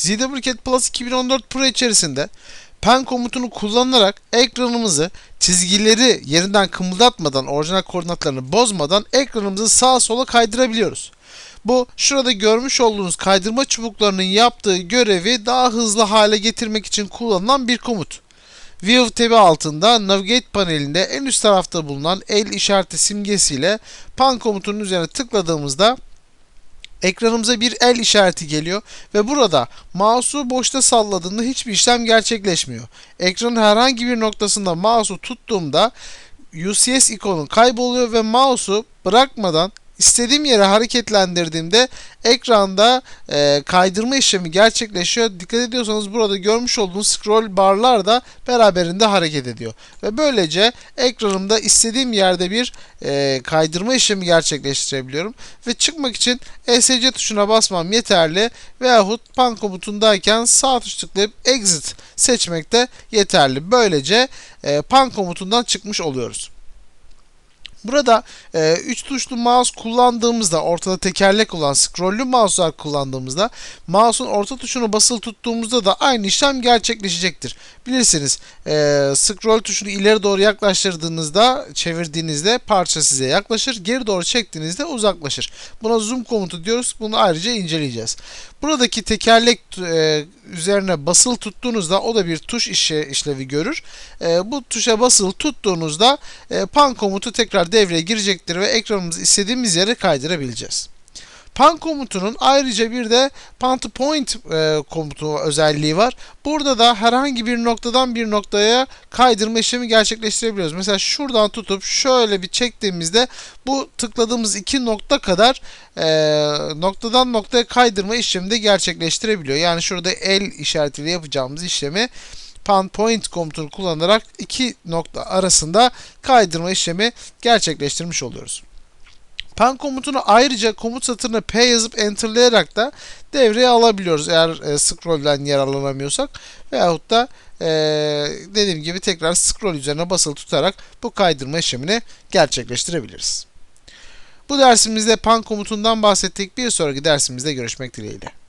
ZWCat Plus 2014 Pro içerisinde pen komutunu kullanarak ekranımızı çizgileri yerinden kımıldatmadan, orijinal koordinatlarını bozmadan ekranımızı sağa sola kaydırabiliyoruz. Bu şurada görmüş olduğunuz kaydırma çubuklarının yaptığı görevi daha hızlı hale getirmek için kullanılan bir komut. View tabi altında Navigate panelinde en üst tarafta bulunan el işareti simgesiyle pan komutunun üzerine tıkladığımızda ekranımıza bir el işareti geliyor ve burada mouse'u boşta salladığında hiçbir işlem gerçekleşmiyor. Ekranın herhangi bir noktasında mouse'u tuttuğumda UCS ikonu kayboluyor ve mouse'u bırakmadan istediğim yere hareketlendirdiğimde ekranda e, kaydırma işlemi gerçekleşiyor. Dikkat ediyorsanız burada görmüş olduğunuz scroll barlar da beraberinde hareket ediyor. Ve böylece ekranımda istediğim yerde bir e, kaydırma işlemi gerçekleştirebiliyorum. Ve çıkmak için ESC tuşuna basmam yeterli veyahut pan komutundayken sağ tuş tıklayıp exit seçmek de yeterli. Böylece e, pan komutundan çıkmış oluyoruz. Burada 3 tuşlu mouse kullandığımızda, ortada tekerlek olan scrollü mouse'lar kullandığımızda, mouse'un orta tuşunu basılı tuttuğumuzda da aynı işlem gerçekleşecektir. Bilirsiniz e, scroll tuşunu ileri doğru yaklaştırdığınızda, çevirdiğinizde parça size yaklaşır, geri doğru çektiğinizde uzaklaşır. Buna zoom komutu diyoruz. Bunu ayrıca inceleyeceğiz. Buradaki tekerlek e, üzerine basılı tuttuğunuzda o da bir tuş işe, işlevi görür. E, bu tuşa basılı tuttuğunuzda e, pan komutu tekrar devreye girecektir ve ekranımızı istediğimiz yere kaydırabileceğiz. Pan komutunun ayrıca bir de pan to point e, komutu özelliği var. Burada da herhangi bir noktadan bir noktaya kaydırma işlemi gerçekleştirebiliyoruz. Mesela şuradan tutup şöyle bir çektiğimizde bu tıkladığımız iki nokta kadar e, noktadan noktaya kaydırma işlemi de gerçekleştirebiliyor. Yani şurada el işaretiyle yapacağımız işlemi pan point komutunu kullanarak iki nokta arasında kaydırma işlemi gerçekleştirmiş oluyoruz. Pan komutunu ayrıca komut satırına P yazıp enterlayarak da devreye alabiliyoruz eğer e, scroll'den yararlanamıyorsak veyahut da e, dediğim gibi tekrar scroll üzerine basılı tutarak bu kaydırma işlemini gerçekleştirebiliriz. Bu dersimizde pan komutundan bahsettik. Bir sonraki dersimizde görüşmek dileğiyle.